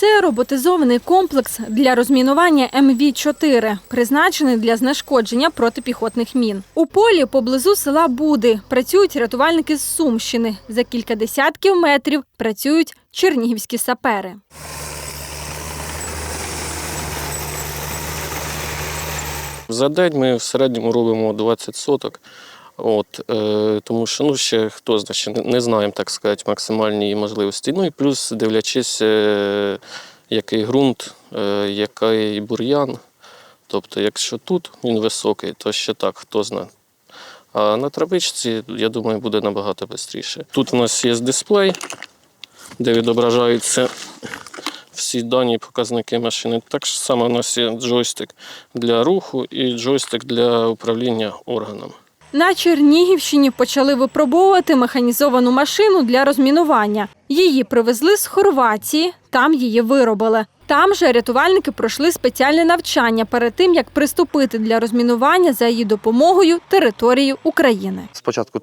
Це роботизований комплекс для розмінування МВ-4, призначений для знешкодження протипіхотних мін. У полі поблизу села Буди працюють рятувальники з Сумщини. За кілька десятків метрів працюють чернігівські сапери. За день ми в середньому робимо 20 соток. От, е, тому що ну, ще хто знає, ще не, знаємо, так сказати, максимальні можливості. Ну і плюс дивлячись, е, який ґрунт, е, який бур'ян. Тобто, якщо тут він високий, то ще так, хто знає. А на травичці, я думаю, буде набагато швидше. Тут у нас є дисплей, де відображаються всі дані показники машини. Так само у нас є джойстик для руху і джойстик для управління органами. На Чернігівщині почали випробовувати механізовану машину для розмінування. Її привезли з Хорватії, там її виробили. Там же рятувальники пройшли спеціальне навчання перед тим, як приступити для розмінування за її допомогою території України. Спочатку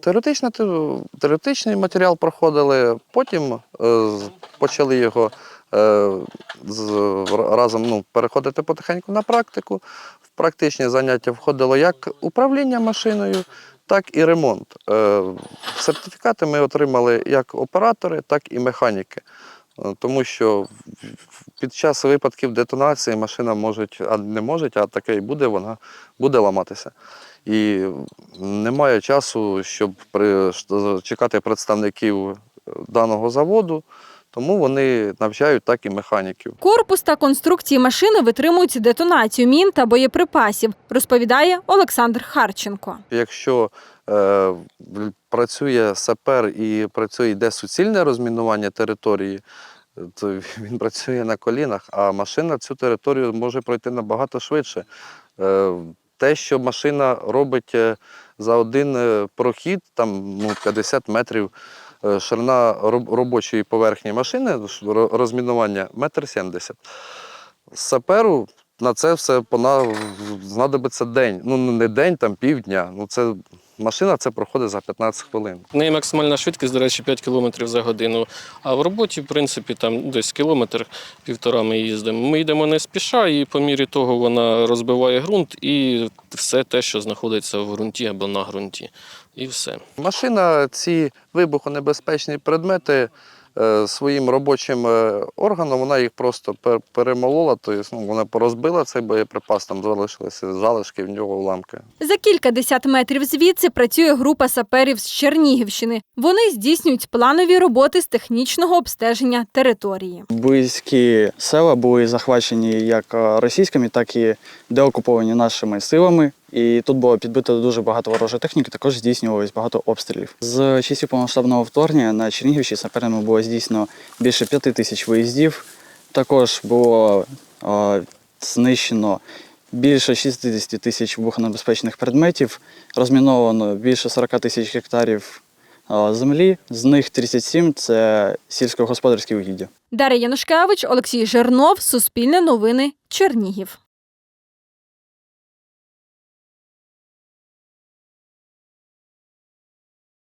теоретичний, матеріал проходили, потім е, почали його разом ну, переходити потихеньку на практику. В практичні заняття входило як управління машиною, так і ремонт. Е, сертифікати ми отримали як оператори, так і механіки. Е, Тому що під час випадків детонації машина може, а не може, а таке і буде, вона буде ламатися. І немає часу, щоб чекати представників е, даного заводу, тому вони навчають так і механіків. Корпус та конструкції машини витримують детонацію мін та боєприпасів, розповідає Олександр Харченко. Якщо е, працює сапер і працює йде суцільне розмінування території, то він працює на колінах, а машина цю територію може пройти набагато швидше. Е, те, що машина робить е, за один е, прохід, там ну, 50 метрів ширина робочої поверхні машини, розмінування метр сімдесят. Саперу на це все понадобиться день. Ну не день, там півдня. Ну це машина це проходить за 15 хвилин. В неї максимальна швидкість, до речі, 5 км за годину. А в роботі, в принципі, там десь кілометр півтора ми їздимо. Ми йдемо не спіша, і по мірі того вона розбиває ґрунт і все те, що знаходиться в ґрунті або на ґрунті. І все. Машина ці вибухонебезпечні предмети своїм робочим е, органом, вона їх просто пер- перемолола, тобто ну, вона порозбила цей боєприпас, там залишилися залишки в нього уламки. За кілька десят метрів звідси працює група саперів з Чернігівщини. Вони здійснюють планові роботи з технічного обстеження території. Близькі села були захвачені як е, російськими, так і деокуповані нашими силами. І тут було підбито дуже багато ворожої техніки, також здійснювалось багато обстрілів. З часів повномасштабного вторгнення на Чернігівщині саперами було здійснено більше п'яти тисяч виїздів. Також було е, знищено більше 60 тисяч вибухонебезпечних предметів, розміновано більше 40 тисяч гектарів землі, з них 37 – це сільськогосподарські угіддя. Дар'я Янушкевич, Олексій Жернов, Суспільне новини, Чернігів.